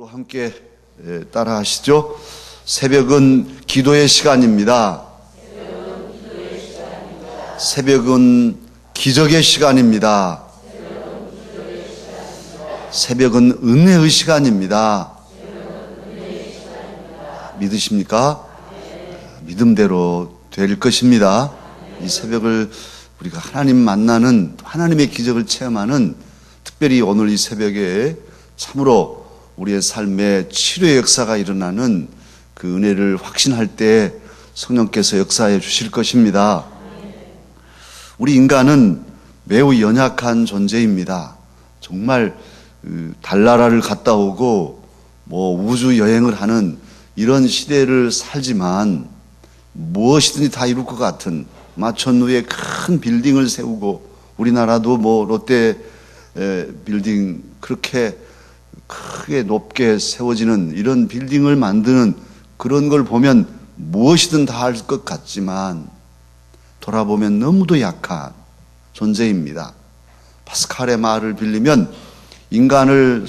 또 함께 예, 따라 하시죠. 새벽은 기도의 시간입니다. 새벽은 기적의 시간입니다. 새벽은 은혜의 시간입니다. 믿으십니까? 믿음대로 될 것입니다. 이 새벽을 우리가 하나님 만나는 하나님의 기적을 체험하는 특별히 오늘 이 새벽에 참으로 우리의 삶에 치료의 역사가 일어나는 그 은혜를 확신할 때 성령께서 역사해 주실 것입니다. 우리 인간은 매우 연약한 존재입니다. 정말 그 달나라를 갔다 오고 뭐 우주 여행을 하는 이런 시대를 살지만 무엇이든지 다 이룰 것 같은 마천 위에 큰 빌딩을 세우고 우리나라도 뭐 롯데 빌딩 그렇게 크게 높게 세워지는 이런 빌딩을 만드는 그런 걸 보면 무엇이든 다 할 것 같지만 돌아보면 너무도 약한 존재입니다. 파스칼의 말을 빌리면 인간을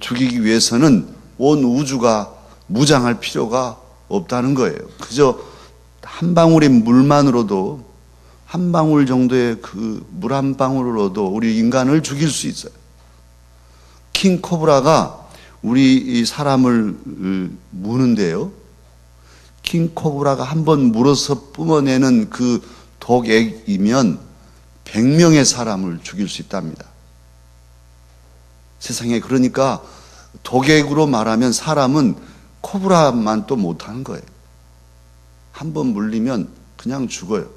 죽이기 위해서는 온 우주가 무장할 필요가 없다는 거예요. 그저 한 방울의 물만으로도 한 방울 정도의 그 물 한 방울로도 우리 인간을 죽일 수 있어요. 킹 코브라가 우리 사람을 무는데요. 킹 코브라가 한 번 물어서 뿜어내는 그 독액이면 100명의 사람을 죽일 수 있답니다. 세상에 그러니까 독액으로 말하면 사람은 코브라만 또 못하는 거예요. 한 번 물리면 그냥 죽어요.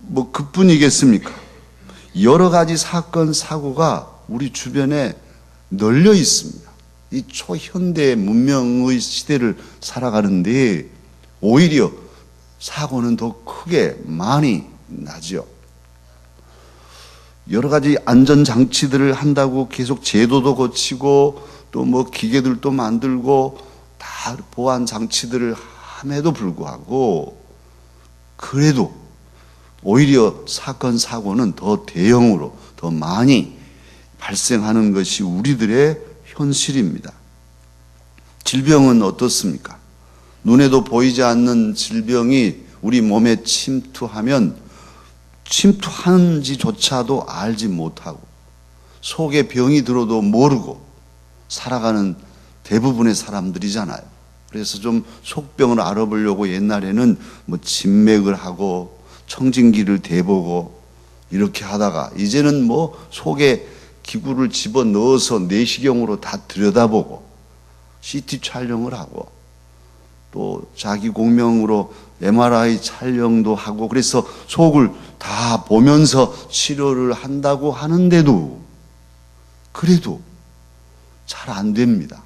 뭐 그뿐이겠습니까? 여러 가지 사건, 사고가 우리 주변에 널려 있습니다. 이 초현대 문명의 시대를 살아가는데 오히려 사고는 더 크게 많이 나죠. 여러 가지 안전 장치들을 한다고 계속 제도도 고치고 또 뭐 기계들도 만들고 다 보안 장치들을 함에도 불구하고 그래도 오히려 사건 사고는 더 대형으로 더 많이 발생하는 것이 우리들의 현실입니다. 질병은 어떻습니까? 눈에도 보이지 않는 질병이 우리 몸에 침투하면 침투하는지조차도 알지 못하고 속에 병이 들어도 모르고 살아가는 대부분의 사람들이잖아요. 그래서 좀 속병을 알아보려고 옛날에는 뭐 진맥을 하고 청진기를 대보고 이렇게 하다가 이제는 뭐 속에 기구를 집어 넣어서 내시경으로 다 들여다보고 CT 촬영을 하고 또 자기 공명으로 MRI 촬영도 하고 그래서 속을 다 보면서 치료를 한다고 하는데도 그래도 잘 안 됩니다.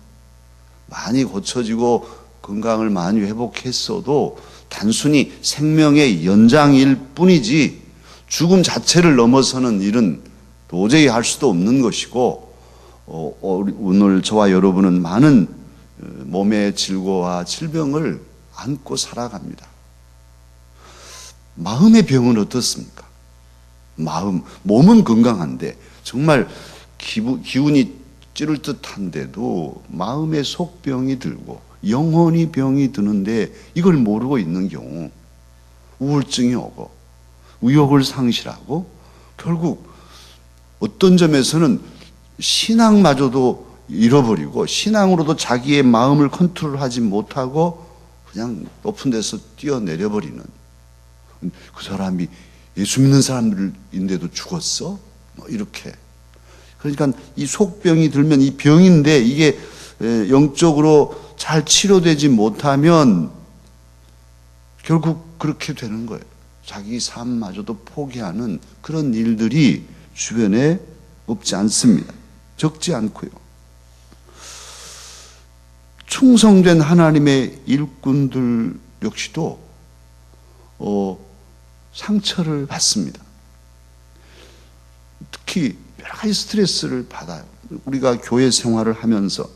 많이 고쳐지고 건강을 많이 회복했어도 단순히 생명의 연장일 뿐이지 죽음 자체를 넘어서는 일은 도저히 할 수도 없는 것이고 어, 오늘 저와 여러분은 많은 어, 몸의 질고와 질병을 안고 살아갑니다. 마음의 병은 어떻습니까? 마음, 몸은 건강한데 정말 기부, 기운이 찌를 듯한데도 마음의 속병이 들고 영혼이 병이 드는데 이걸 모르고 있는 경우 우울증이 오고 의욕을 상실하고 결국 어떤 점에서는 신앙마저도 잃어버리고 신앙으로도 자기의 마음을 컨트롤하지 못하고 그냥 높은 데서 뛰어내려 버리는 그 사람이 예수 믿는 사람들인데도 죽었어? 뭐 이렇게 그러니까 이 속병이 들면 이 병인데 이게 영적으로 잘 치료되지 못하면 결국 그렇게 되는 거예요. 자기 삶마저도 포기하는 그런 일들이 주변에 없지 않습니다. 적지 않고요. 충성된 하나님의 일꾼들 역시도 어, 상처를 받습니다. 특히 여러 가지 스트레스를 받아요. 우리가 교회 생활을 하면서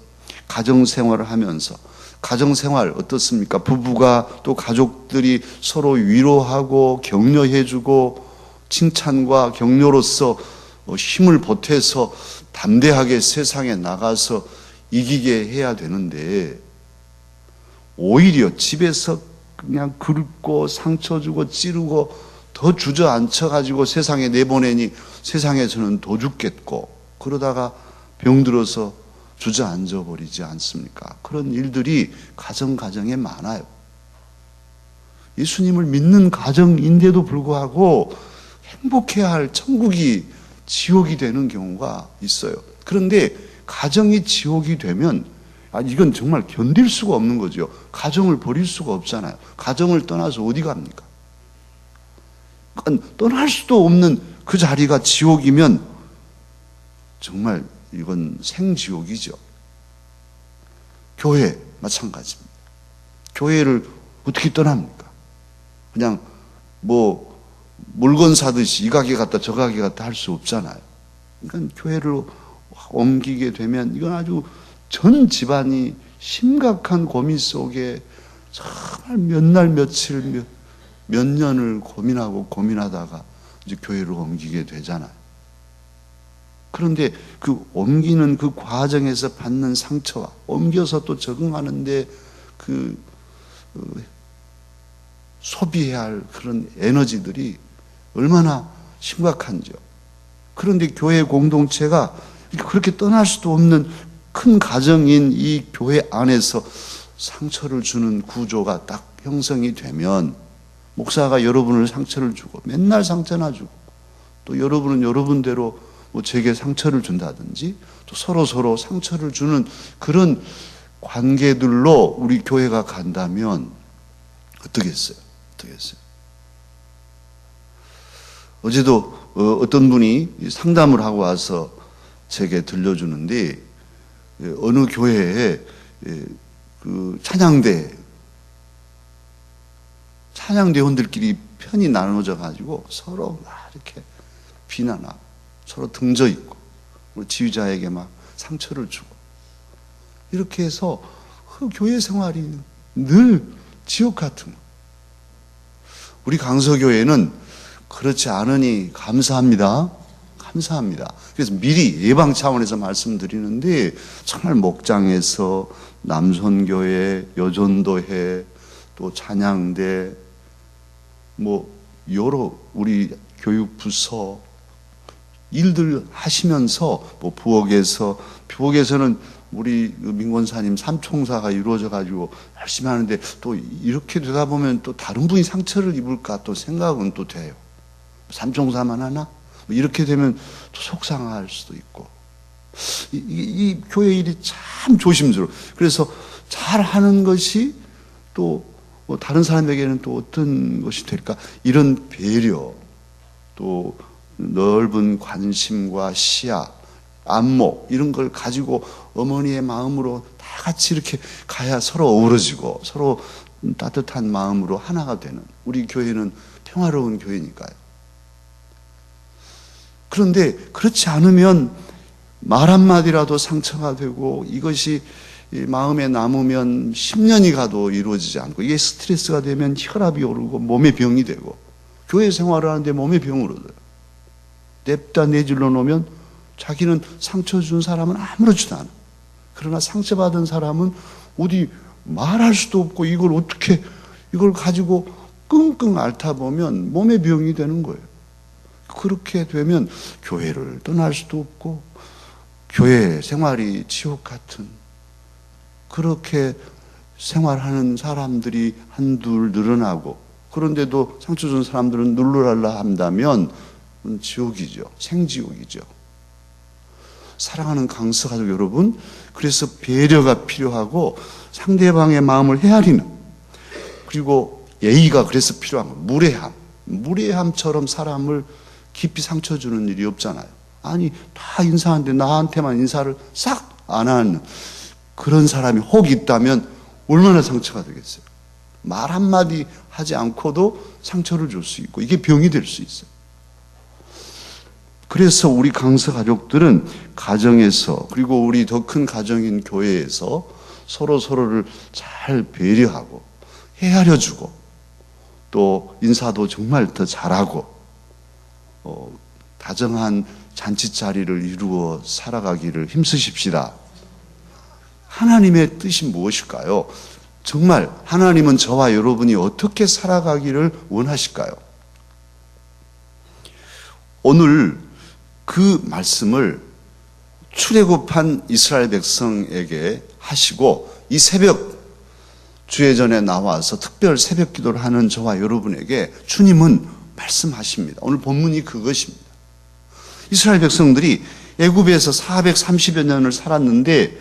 가정 생활을 하면서 가정 생활 어떻습니까? 부부가 또 가족들이 서로 위로하고 격려해주고 칭찬과 격려로서 어, 힘을 보태서 담대하게 세상에 나가서 이기게 해야 되는데 오히려 집에서 그냥 긁고 상처 주고 찌르고 더 주저앉혀 가지고 세상에 내보내니 세상에서는 더 죽겠고 그러다가 병들어서 주저앉아 버리지 않습니까? 그런 일들이 가정 가정에 많아요. 예수님을 믿는 가정인데도 불구하고 행복해야 할 천국이 지옥이 되는 경우가 있어요. 그런데 가정이 지옥이 되면 아 이건 정말 견딜 수가 없는 거죠. 가정을 버릴 수가 없잖아요. 가정을 떠나서 어디 갑니까? 떠날 수도 없는 그 자리가 지옥이면 정말 이건 생지옥이죠. 교회 마찬가지입니다. 교회를 어떻게 떠납니까? 그냥 뭐 물건 사듯이 이 가게 갔다 저 가게 갔다 할 수 없잖아요. 그러니까 교회를 옮기게 되면 이건 아주 전 집안이 심각한 고민 속에 정말 몇 날 며칠 몇, 몇 년을 고민하고 고민하다가 이제 교회를 옮기게 되잖아요. 그런데 그 옮기는 그 과정에서 받는 상처와 옮겨서 또 적응하는데 그 어, 소비해야 할 그런 에너지들이 얼마나 심각한지요. 그런데 교회 공동체가 그렇게 떠날 수도 없는 큰 가정인 이 교회 안에서 상처를 주는 구조가 딱 형성이 되면 목사가 여러분을 상처를 주고 맨날 상처나 주고 또 여러분은 여러분대로 뭐 제게 상처를 준다든지 또 서로 서로 상처를 주는 그런 관계들로 우리 교회가 간다면 어떻겠어요? 어떻겠어요? 어제도 어, 어떤 분이 상담을 하고 와서 제게 들려주는데 예, 어느 교회에 예, 그 찬양대 찬양대원들끼리 편이 나눠져 가지고 서로 막 이렇게 비난하고 서로 등져 있고 지휘자에게 막 상처를 주고 이렇게 해서 그 교회 생활이 늘 지옥 같은 거. 우리 강서교회는 그렇지 않으니 감사합니다. 감사합니다. 그래서 미리 예방 차원에서 말씀드리는데 정말 목장에서 남선교회, 여전도회, 또 찬양대, 뭐 여러 우리 교육부서 일들 하시면서 뭐 부엌에서 부엌에서는 우리 그 민권사님 삼총사가 이루어져 가지고 열심히 하는데 또 이렇게 되다 보면 또 다른 분이 상처를 입을까 또 생각은 또 돼요. 삼총사만 하나? 뭐 이렇게 되면 또 속상할 수도 있고. 이, 이, 이 교회 일이 참 조심스러워. 그래서 잘 하는 것이 또 뭐 다른 사람에게는 또 어떤 것이 될까? 이런 배려, 또 넓은 관심과 시야, 안목, 이런 걸 가지고 어머니의 마음으로 다 같이 이렇게 가야 서로 어우러지고 서로 따뜻한 마음으로 하나가 되는 우리 교회는 평화로운 교회니까요. 그런데 그렇지 않으면 말 한마디라도 상처가 되고 이것이 마음에 남으면 10년이 가도 이루어지지 않고 이게 스트레스가 되면 혈압이 오르고 몸에 병이 되고 교회 생활을 하는데 몸에 병을 얻어요. 냅다 내질러 놓으면 자기는 상처 준 사람은 아무렇지도 않아. 그러나 상처받은 사람은 어디 말할 수도 없고 이걸 어떻게 이걸 가지고 끙끙 앓다 보면 몸에 병이 되는 거예요. 그렇게 되면 교회를 떠날 수도 없고 교회 생활이 지옥 같은 그렇게 생활하는 사람들이 한둘 늘어나고 그런데도 상처 준 사람들은 눌러랄라 한다면 지옥이죠. 생지옥이죠. 사랑하는 강서 가족 여러분, 그래서 배려가 필요하고 상대방의 마음을 헤아리는 그리고 예의가 그래서 필요한 거예요. 무례함. 무례함처럼 사람을 깊이 상처 주는 일이 없잖아요. 아니, 다 인사하는데 나한테만 인사를 싹 안 하는 그런 사람이 혹 있다면 얼마나 상처가 되겠어요. 말 한마디 하지 않고도 상처를 줄 수 있고 이게 병이 될 수 있어요. 그래서 우리 강서 가족들은 가정에서 그리고 우리 더 큰 가정인 교회에서 서로 서로를 잘 배려하고 헤아려 주고 또 인사도 정말 더 잘하고 어, 다정한 잔치 자리를 이루어 살아가기를 힘쓰십시다. 하나님의 뜻이 무엇일까요? 정말 하나님은 저와 여러분이 어떻게 살아가기를 원하실까요? 오늘 그 말씀을 출애굽한 이스라엘 백성에게 하시고 이 새벽 주의 전에 나와서 특별 새벽 기도를 하는 저와 여러분에게 주님은 말씀하십니다. 오늘 본문이 그것입니다. 이스라엘 백성들이 애굽에서 430여 년을 살았는데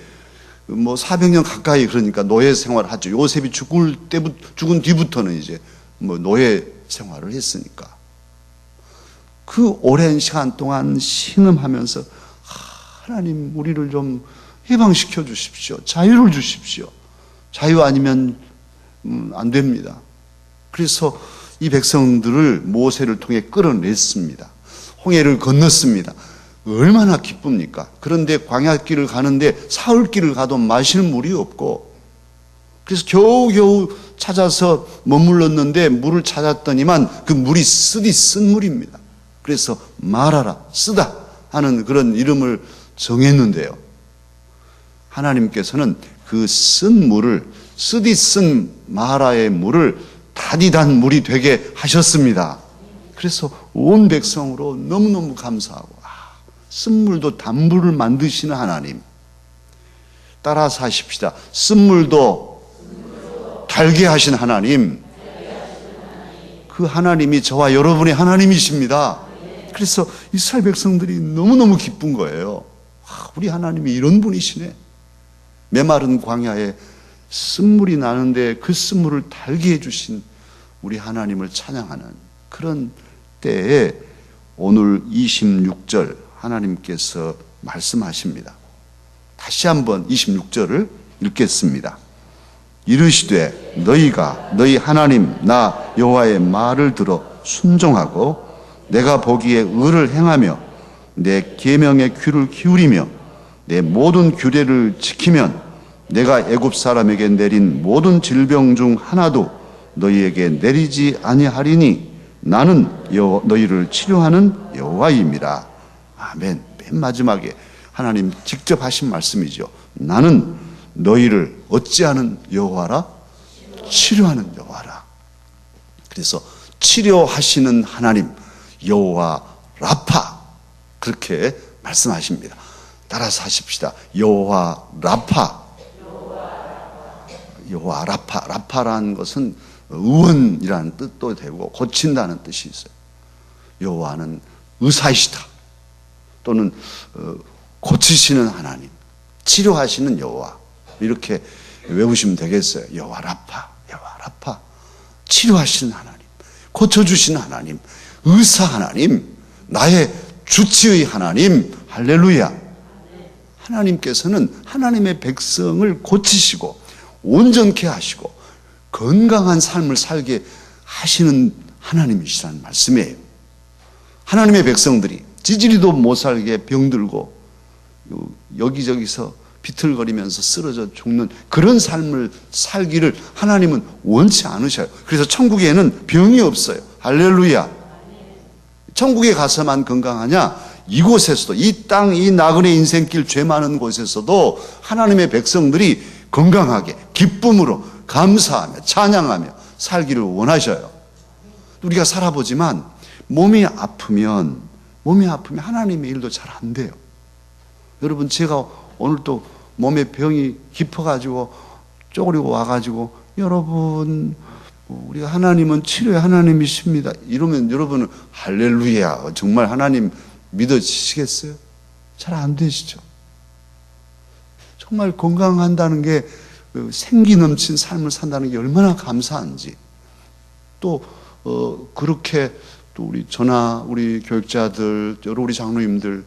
뭐 400년 가까이 그러니까 노예 생활을 하죠. 요셉이 죽을 때부 죽은 뒤부터는 이제 뭐 노예 생활을 했으니까 그 오랜 시간 동안 신음하면서 하나님 우리를 좀 해방시켜 주십시오. 자유를 주십시오. 자유 아니면 음, 안 됩니다. 그래서 이 백성들을 모세를 통해 끌어냈습니다. 홍해를 건넜습니다. 얼마나 기쁩니까? 그런데 광야길을 가는데 사흘길을 가도 마실 물이 없고 그래서 겨우겨우 찾아서 머물렀는데 물을 찾았더니만 그 물이 쓰디 쓴 물입니다. 그래서 말하라 쓰다 하는 그런 이름을 정했는데요. 하나님께서는 그 쓴 물을 쓰디 쓴 마라의 물을 다디단 물이 되게 하셨습니다. 그래서 온 백성으로 너무너무 감사하고 아, 쓴물도 단물을 만드시는 하나님 따라서 하십시다. 쓴물도 달게 하신 하나님 그 하나님이 저와 여러분의 하나님이십니다. 그래서 이스라엘 백성들이 너무너무 기쁜 거예요. 아, 우리 하나님이 이런 분이시네. 메마른 광야에 쓴물이 나는데 그 쓴물을 달게 해주신 우리 하나님을 찬양하는 그런 때에 오늘 26절 하나님께서 말씀하십니다. 다시 한번 26절을 읽겠습니다. 이르시되 너희가 너희 하나님 나 여호와의 말을 들어 순종하고 내가 보기에 의를 행하며 내 계명의 귀를 기울이며 내 모든 규례를 지키면 내가 애굽 사람에게 내린 모든 질병 중 하나도 너희에게 내리지 아니하리니 나는 여, 너희를 치료하는 여호와입니다. 아멘. 맨 마지막에 하나님 직접 하신 말씀이죠. 나는 너희를 어찌하는 여호와라? 치료하는 여호와라. 그래서 치료하시는 하나님 여호와 라파 그렇게 말씀하십니다. 따라서 하십시다. 여호와 라파. 여호와 라파. 라파라는 것은 의원이라는 뜻도 되고 고친다는 뜻이 있어요. 여호와는 의사이시다. 또는 어, 고치시는 하나님, 치료하시는 여호와 이렇게 외우시면 되겠어요. 여호와 라파, 여호와 라파, 치료하시는 하나님, 고쳐주시는 하나님, 의사 하나님, 나의 주치의 하나님, 할렐루야. 하나님께서는 하나님의 백성을 고치시고 온전케 하시고 건강한 삶을 살게 하시는 하나님이시라는 말씀이에요. 하나님의 백성들이 지지리도 못 살게 병들고 여기저기서 비틀거리면서 쓰러져 죽는 그런 삶을 살기를 하나님은 원치 않으셔요. 그래서 천국에는 병이 없어요. 할렐루야. 천국에 가서만 건강하냐? 이곳에서도 이 땅, 이 나그네 인생길 죄 많은 곳에서도 하나님의 백성들이 건강하게 기쁨으로 감사하며 찬양하며 살기를 원하셔요. 우리가 살아보지만 몸이 아프면 몸이 아프면 하나님의 일도 잘 안 돼요. 여러분 제가 오늘 또 몸에 병이 깊어가지고 쪼그리고 와가지고 여러분 우리가 하나님은 치료의 하나님이십니다. 이러면 여러분은 할렐루야 정말 하나님 믿어지시겠어요? 잘 안 되시죠. 정말 건강한다는 게 그 생기 넘친 삶을 산다는 게 얼마나 감사한지 또 어, 그렇게 또 우리 전하 우리 교육자들 여러 우리 장로님들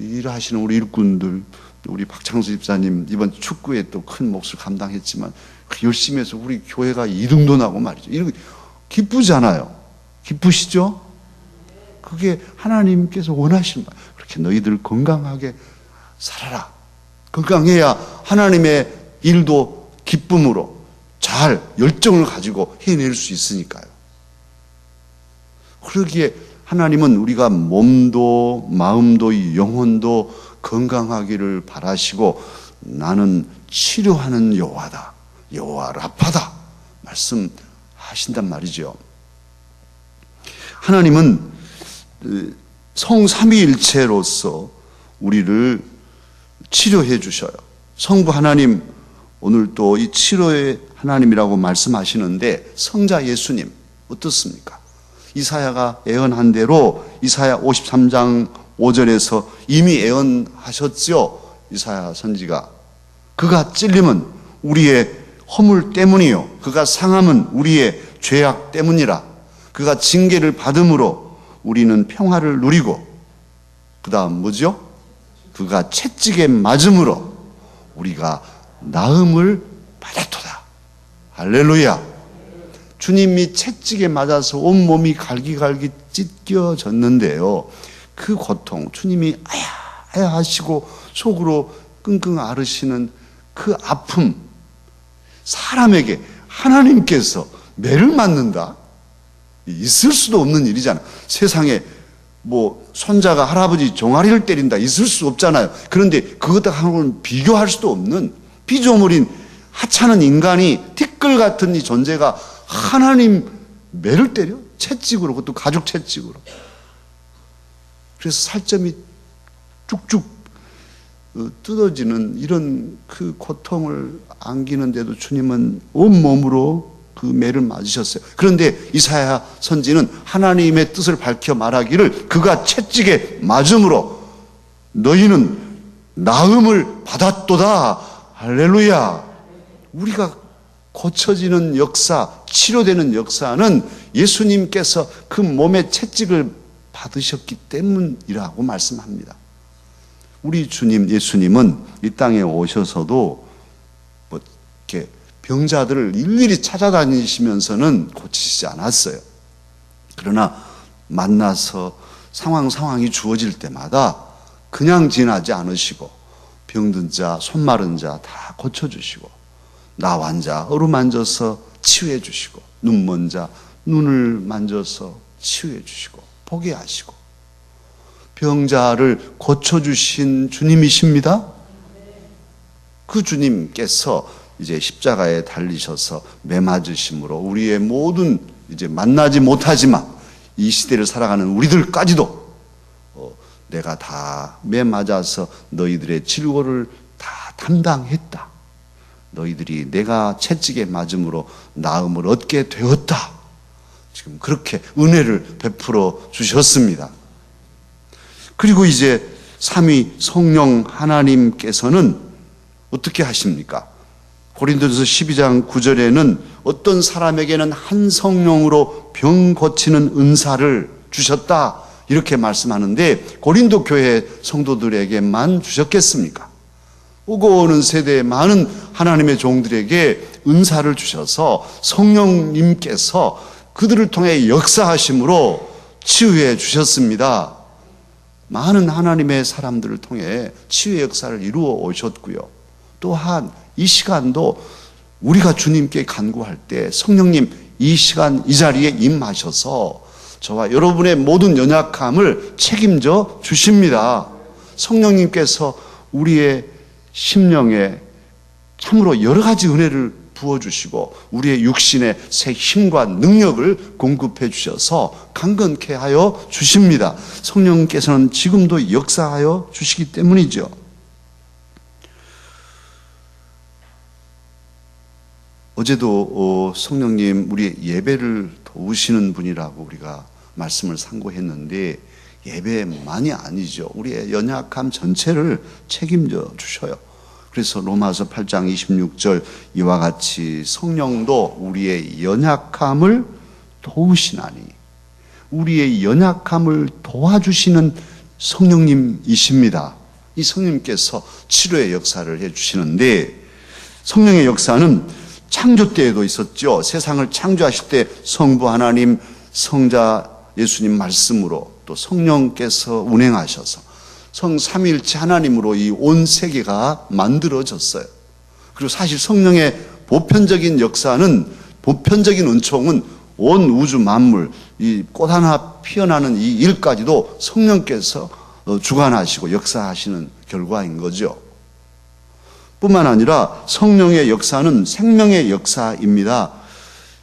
일하시는 우리 일꾼들 우리 박창수 집사님 이번 축구에 또 큰 몫을 감당했지만 그 열심히 해서 우리 교회가 2등도 나고 말이죠. 이렇게 기쁘잖아요. 기쁘시죠? 그게 하나님께서 원하시는 거예요. 그렇게 너희들 건강하게 살아라. 건강해야 하나님의 일도 기쁨으로 잘 열정을 가지고 해낼 수 있으니까요. 그러기에 하나님은 우리가 몸도 마음도 영혼도 건강하기를 바라시고 나는 치료하는 여호와다. 여호와 라파다. 말씀하신단 말이죠. 하나님은 그 성삼위일체로서 우리를 치료해 주셔요. 성부 하나님 오늘 또 이 치료의 하나님이라고 말씀하시는데 성자 예수님 어떻습니까? 이사야가 예언한 대로 이사야 53장 5절에서 이미 예언하셨죠. 이사야 선지가 그가 찔림은 우리의 허물 때문이요 그가 상함은 우리의 죄악 때문이라 그가 징계를 받음으로 우리는 평화를 누리고 그다음 뭐죠? 그가 채찍에 맞음으로 우리가 나음을 받았도다. 할렐루야. 주님이 채찍에 맞아서 온몸이 갈기갈기 찢겨졌는데요. 그 고통, 주님이 아야, 아야 하시고 속으로 끙끙 앓으시는 그 아픔, 사람에게 하나님께서 매를 맞는다? 있을 수도 없는 일이잖아. 세상에 뭐 손자가 할아버지 종아리를 때린다 있을 수 없잖아요. 그런데 그것하고는 비교할 수도 없는 피조물인 하찮은 인간이 티끌 같은 이 존재가 하나님 매를 때려 채찍으로 그것도 가죽 채찍으로. 그래서 살점이 쭉쭉 어, 뜯어지는 이런 그 고통을 안기는데도 주님은 온 몸으로 그 매를 맞으셨어요. 그런데 이사야 선지는 하나님의 뜻을 밝혀 말하기를 그가 채찍에 맞음으로 너희는 나음을 받았도다. 할렐루야. 우리가 고쳐지는 역사, 치료되는 역사는 예수님께서 그 몸의 채찍을 받으셨기 때문이라고 말씀합니다. 우리 주님, 예수님은 이 땅에 오셔서도 뭐 이렇게 병자들을 일일이 찾아다니시면서는 고치시지 않았어요. 그러나 만나서 상황 상황이 주어질 때마다 그냥 지나지 않으시고 병든 자, 손 마른 자 다 고쳐주시고 나 환 자 어루 만져서 치유해 주시고 눈먼 자 눈을 만져서 치유해 주시고 보게 하시고 병자를 고쳐주신 주님이십니다. 그 주님께서 이제 십자가에 달리셔서 매 맞으심으로 우리의 모든 이제 만나지 못하지만 이 시대를 살아가는 우리들까지도 어, 내가 다 매 맞아서 너희들의 질고를 다 담당했다. 너희들이 내가 채찍에 맞음으로 나음을 얻게 되었다. 지금 그렇게 은혜를 베풀어 주셨습니다. 그리고 이제 삼위 성령 하나님께서는 어떻게 하십니까? 고린도전서 12장 9절에는 어떤 사람에게는 한 성령으로 병 고치는 은사를 주셨다. 이렇게 말씀하는데 고린도 교회 성도들에게만 주셨겠습니까? 오고 오는 세대의 많은 하나님의 종들에게 은사를 주셔서 성령님께서 그들을 통해 역사하심으로 치유해 주셨습니다. 많은 하나님의 사람들을 통해 치유의 역사를 이루어 오셨고요. 또한 이 시간도 우리가 주님께 간구할 때 성령님 이 시간 이 자리에 임하셔서 저와 여러분의 모든 연약함을 책임져 주십니다. 성령님께서 우리의 심령에 참으로 여러 가지 은혜를 부어주시고 우리의 육신에 새 힘과 능력을 공급해 주셔서 강건케 하여 주십니다. 성령께서는 지금도 역사하여 주시기 때문이죠. 어제도 어, 성령님 우리 예배를 도우시는 분이라고 우리가 말씀을 상고했는데 예배만이 아니죠. 우리의 연약함 전체를 책임져 주셔요. 그래서 로마서 8장 26절 이와 같이 성령도 우리의 연약함을 도우시나니 우리의 연약함을 도와주시는 성령님이십니다. 이 성령님께서 치료의 역사를 해 주시는데 성령의 역사는 창조 때에도 있었죠. 세상을 창조하실 때 성부 하나님, 성자 예수님 말씀으로 또 성령께서 운행하셔서 성 삼일체 하나님으로 이 온 세계가 만들어졌어요. 그리고 사실 성령의 보편적인 역사는 보편적인 은총은 온 우주 만물 이 꽃 하나 피어나는 이 일까지도 성령께서 어, 주관하시고 역사하시는 결과인 거죠. 뿐만 아니라 성령의 역사는 생명의 역사입니다.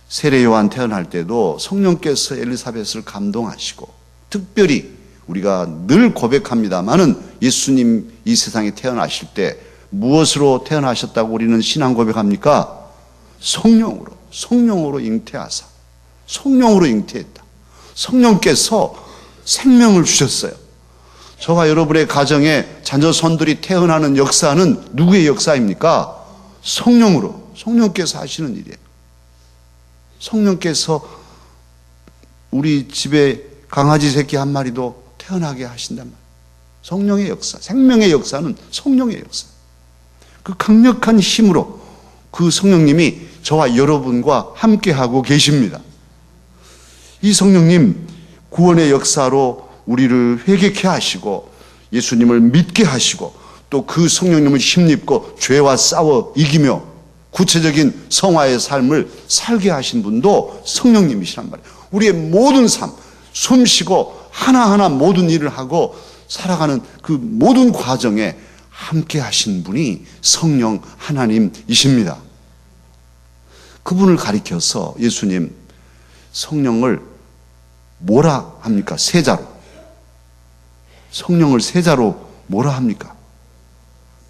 세례 요한 태어날 때도 성령께서 엘리사벳을 감동하시고 특별히 우리가 늘 고백합니다만은 예수님 이 세상에 태어나실 때 무엇으로 태어나셨다고 우리는 신앙 고백합니까? 성령으로, 성령으로 잉태하사. 성령으로 잉태했다. 성령께서 생명을 주셨어요. 저와 여러분의 가정에 자녀손들이 태어나는 역사는 누구의 역사입니까? 성령으로. 성령께서 하시는 일이에요. 성령께서 우리 집에 강아지 새끼 한 마리도 태어나게 하신단 말이에요. 성령의 역사, 생명의 역사는 성령의 역사. 그 강력한 힘으로 그 성령님이 저와 여러분과 함께하고 계십니다. 이 성령님 구원의 역사로 우리를 회개케 하시고 예수님을 믿게 하시고 또 그 성령님을 힘입고 죄와 싸워 이기며 구체적인 성화의 삶을 살게 하신 분도 성령님이시란 말이에요. 우리의 모든 삶, 숨 쉬고 하나하나 모든 일을 하고 살아가는 그 모든 과정에 함께 하신 분이 성령 하나님이십니다. 그분을 가리켜서 예수님 성령을 뭐라 합니까? 세자로. 성령을 세자로 뭐라 합니까?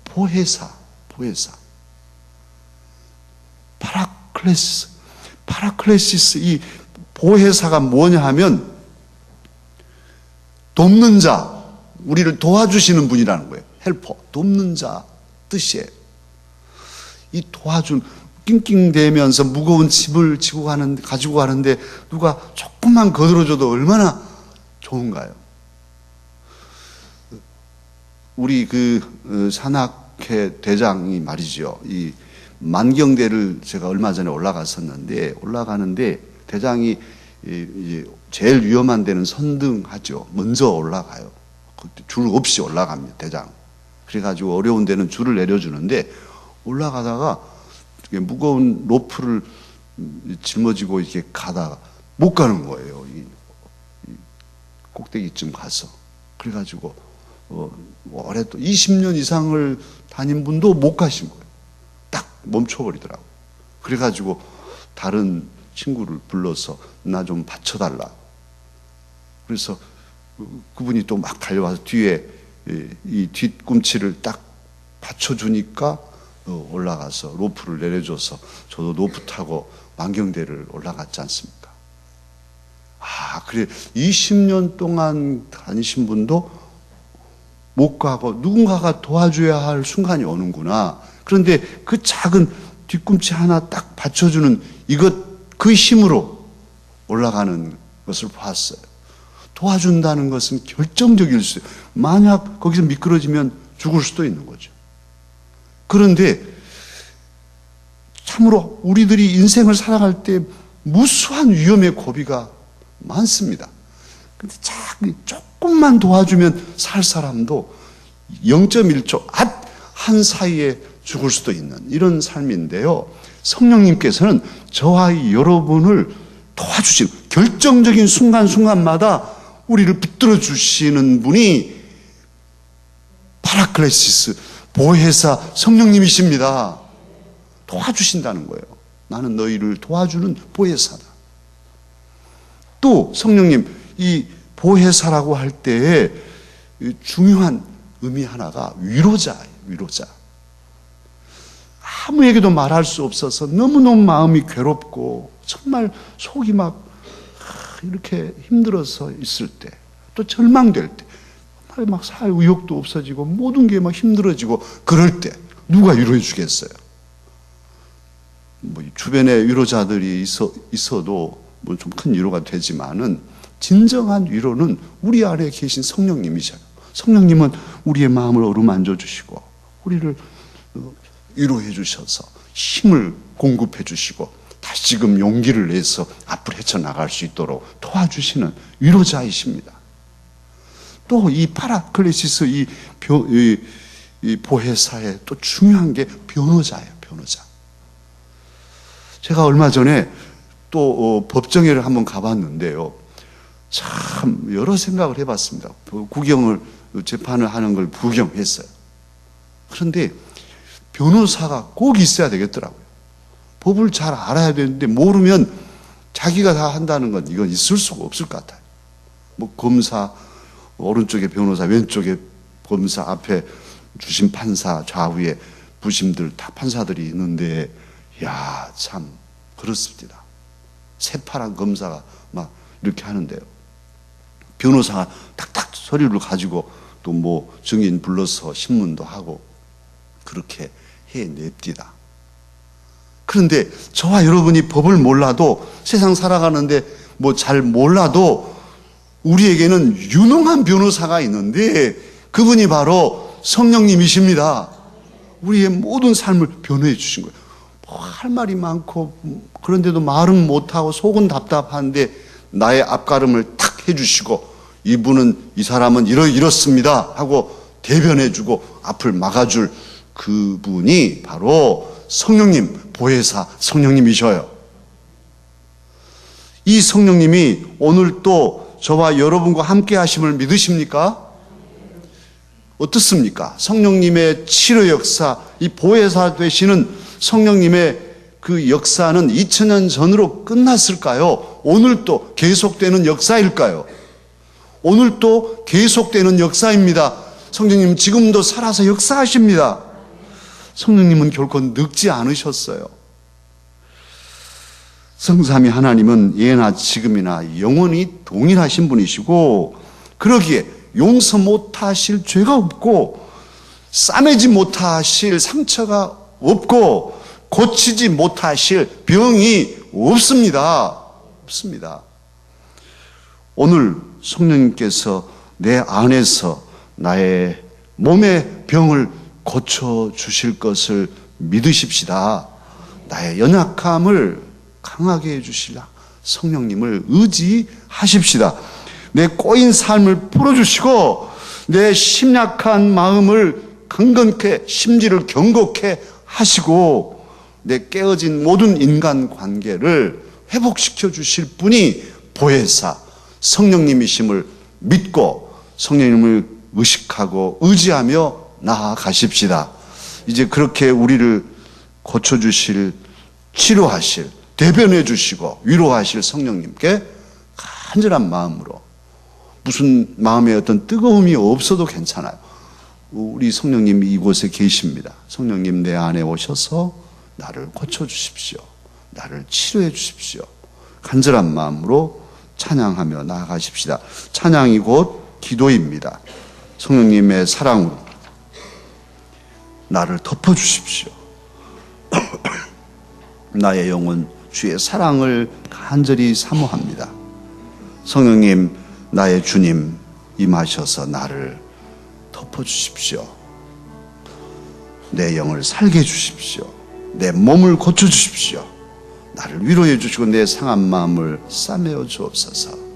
보혜사, 보혜사. 파라클레시스. 파라클레시스 이 보혜사가 뭐냐 하면 돕는 자, 우리를 도와주시는 분이라는 거예요. 헬퍼, 돕는 자 뜻이에요. 이 도와준 낑낑대면서 무거운 집을 지고 가는데 가지고 가는데 누가 조금만 거들어줘도 얼마나 좋은가요? 우리 그 어, 산악회 대장이 말이죠. 이 만경대를 제가 얼마 전에 올라갔었는데 올라가는데 대장이 제일 위험한 데는 선등하죠. 먼저 올라가요. 줄 없이 올라갑니다. 대장. 그래가지고 어려운 데는 줄을 내려주는데 올라가다가 무거운 로프를 짊어지고 이렇게 가다가 못 가는 거예요. 이 꼭대기쯤 가서. 그래가지고 어, 오래 또 20년 이상을 다닌 분도 못 가신 거예요. 딱 멈춰버리더라고. 그래가지고 다른 친구를 불러서 나 좀 받쳐달라. 그래서 그분이 또 막 달려와서 뒤에 이 뒤꿈치를 딱 받쳐주니까 어, 올라가서 로프를 내려줘서 저도 로프 타고 만경대를 올라갔지 않습니까? 아, 그래. 20년 동안 다니신 분도 못 가고 누군가가 도와줘야 할 순간이 오는구나. 그런데 그 작은 뒤꿈치 하나 딱 받쳐주는 이것 그 힘으로 올라가는 것을 봤어요. 도와준다는 것은 결정적일 수, 만약 거기서 미끄러지면 죽을 수도 있는 거죠. 그런데 참으로 우리들이 인생을 살아갈 때 무수한 위험의 고비가 많습니다. 근데 조금만 도와주면 살 사람도 0.1초, 한 사이에 죽을 수도 있는 이런 삶인데요. 성령님께서는 저와 여러분을 도와주시는 결정적인 순간순간마다 우리를 붙들어 주시는 분이 파라클레시스 보혜사 성령님이십니다. 도와주신다는 거예요. 나는 너희를 도와주는 보혜사다. 또 성령님 이 보혜사라고 할 때에 중요한 의미 하나가 위로자예요. 위로자. 아무에게도 말할 수 없어서 너무너무 마음이 괴롭고 정말 속이 막 이렇게 힘들어서 있을 때, 또 절망될 때, 막살 의욕도 없어지고 모든 게 막 힘들어지고 그럴 때 누가 위로해 주겠어요? 뭐 주변에 위로자들이 있어, 있어도 뭐 좀 큰 위로가 되지만은 진정한 위로는 우리 안에 계신 성령님이잖아요. 성령님은 우리의 마음을 어루만져 주시고 우리를 위로해 주셔서 힘을 공급해 주시고 다시금 용기를 내서 앞으로 헤쳐나갈 수 있도록 도와주시는 위로자이십니다. 또 이 파라클레시스 이, 이, 이 보혜사의 또 중요한 게 변호자예요, 변호자. 제가 얼마 전에 또 어, 법정회를 한번 가봤는데요. 참 여러 생각을 해봤습니다. 구경을 재판을 하는 걸 구경했어요. 그런데 변호사가 꼭 있어야 되겠더라고요. 법을 잘 알아야 되는데 모르면 자기가 다 한다는 건 이건 있을 수가 없을 것 같아요. 뭐 검사 오른쪽에 변호사 왼쪽에 검사 앞에 주심 판사 좌우에 부심들 다 판사들이 있는데 야 참 그렇습니다. 새파란 검사가 막 이렇게 하는데요. 변호사가 탁탁 서류를 가지고 또 뭐 증인 불러서 신문도 하고 그렇게 해냅디다. 그런데 저와 여러분이 법을 몰라도 세상 살아가는데 뭐 잘 몰라도 우리에게는 유능한 변호사가 있는데 그분이 바로 성령님이십니다. 우리의 모든 삶을 변호해 주신 거예요. 뭐 할 말이 많고 그런데도 말은 못하고 속은 답답한데 나의 앞가름을 탁 해주시고 이분은 이 사람은 이러 이렇습니다 하고 대변해 주고 앞을 막아줄 그분이 바로 성령님 보혜사 성령님이셔요. 이 성령님이 오늘 또 저와 여러분과 함께 하심을 믿으십니까? 어떻습니까? 성령님의 치료 역사, 이 보혜사 되시는 성령님의 그 역사는 2000년 전으로 끝났을까요? 오늘 또 계속되는 역사일까요? 오늘 또 계속되는 역사입니다. 성령님 지금도 살아서 역사하십니다. 성령님은 결코 늙지 않으셨어요. 성삼위 하나님은 예나 지금이나 영원히 동일하신 분이시고 그러기에 용서 못하실 죄가 없고 싸매지 못하실 상처가 없고 고치지 못하실 병이 없습니다. 없습니다. 오늘 성령님께서 내 안에서 나의 몸의 병을 고쳐 주실 것을 믿으십시다. 나의 연약함을 강하게 해주실 성령님을 의지하십시다. 내 꼬인 삶을 풀어 주시고 내 심약한 마음을 강건케 심지를 경고케 하시고 내 깨어진 모든 인간 관계를 회복시켜 주실 분이 보혜사 성령님이심을 믿고 성령님을 의식하고 의지하며 나아가십시다. 이제 그렇게 우리를 고쳐주실, 치료하실, 대변해 주시고 위로하실 성령님께 간절한 마음으로 무슨 마음에 어떤 뜨거움이 없어도 괜찮아요. 우리 성령님이 이곳에 계십니다. 성령님 내 안에 오셔서 나를 고쳐주십시오. 나를 치료해 주십시오. 간절한 마음으로 찬양하며 나아가십시다. 찬양이 곧 기도입니다. 성령님의 사랑으로 나를 덮어주십시오. 나의 영혼 주의 사랑을 간절히 사모합니다. 성령님, 나의 주님, 임하셔서 나를 덮어주십시오. 내 영을 살게 해주십시오. 내 몸을 고쳐주십시오. 나를 위로해 주시고 내 상한 마음을 싸매어 주옵소서.